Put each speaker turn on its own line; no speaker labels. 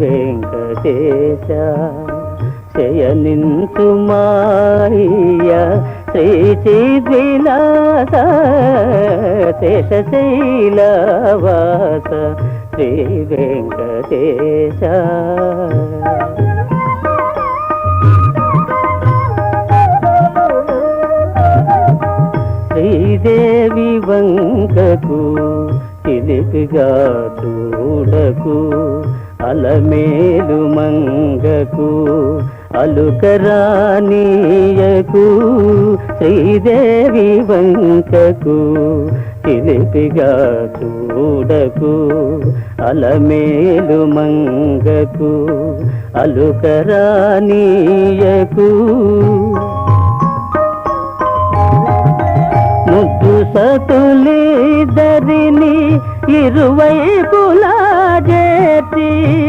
వెంకటేశ శయనించు మాయ శ్రీ చిద్విలాస శేషశైలవాస శ్రీ వెంకటేశ శ్రీదేవి వంకకు చిలిపిగా చూడకు అలమేలు మంగకు అలుకరానీయకు శ్రీదేవి వంకకు చిలిపిగా చూడకు అలమేలు మంగకు అలుకరానీయకు ముద్దు సతులిద్దరిని ఇరువైపులా చేర్చి